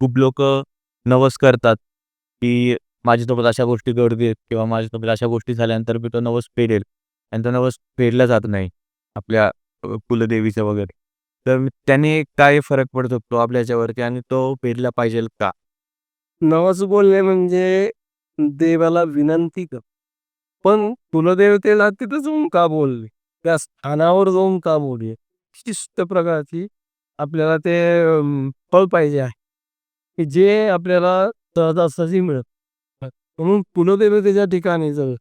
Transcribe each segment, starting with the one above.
खूप लोक नवस करतात की माझ्यासोबत अशा गोष्टी घडतील किंवा माझ्यासोबत अशा गोष्टी झाल्यानंतर मी तो नवस फेडेल आणि तो नवस फेडला जात नाही आपल्या अ, कुलदेवीचं वगैरे. तर त्याने काय फरक पडत शकतो आपल्या याच्यावरती आणि तो फेडला पाहिजे का? नवस बोलणे म्हणजे देवाला विनंती कर. पण कुलदेवतेला तिथं जाऊन का बोलले? त्या स्थानावर जाऊन का बोलले? शिस्त प्रकारची आपल्याला ते फळ पाहिजे आहे. की जे आपल्याला सहजासहजी मिळत. म्हणून कुलदेवतेच्या ठिकाणी जर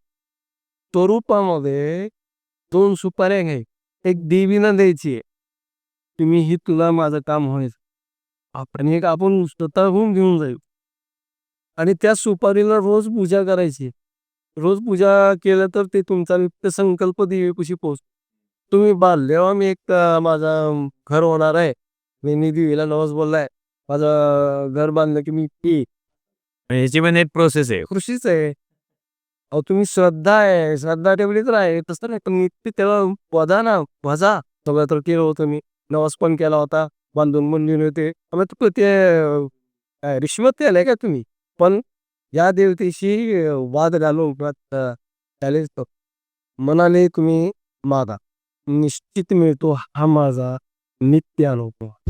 स्वरूपामध्ये दोन सुपाऱ्या घ्याय एक देवीनं द्यायची आहे तुम्ही ही तुला माझं काम व्हायचं. आपण एक आपण स्वतःहून घेऊन जाईल आणि त्या सुपारीला रोज पूजा करायची. रोज पूजा केलं तर ते तुमचा नित्य संकल्प देवीपाशी पोहोच तुम्ही बांधल्यावर मी एक माझा घर होणार आहे. मी मी देवीला नवस बोललाय. माझं घर बांधलं की मी ती. ह्याची पण एक प्रोसेस आहे. कृषीच आहे. अहो तुम्ही श्रद्धा आहे. श्रद्धा ठेवली तर आहे तसं नाही पण नित्य त्याला वजा ना वजा. सगळं तर केलं होतं मी. नवस पण केला होता. बांधून बनलेले होते. तुला ते रिश्वत केलंय का तुम्ही? पण या देवतेशी वाद घालून अं, त्याले तो मनाने तुम्ही मागा. निश्चित मिळतो हा माझा नित्य अनुभव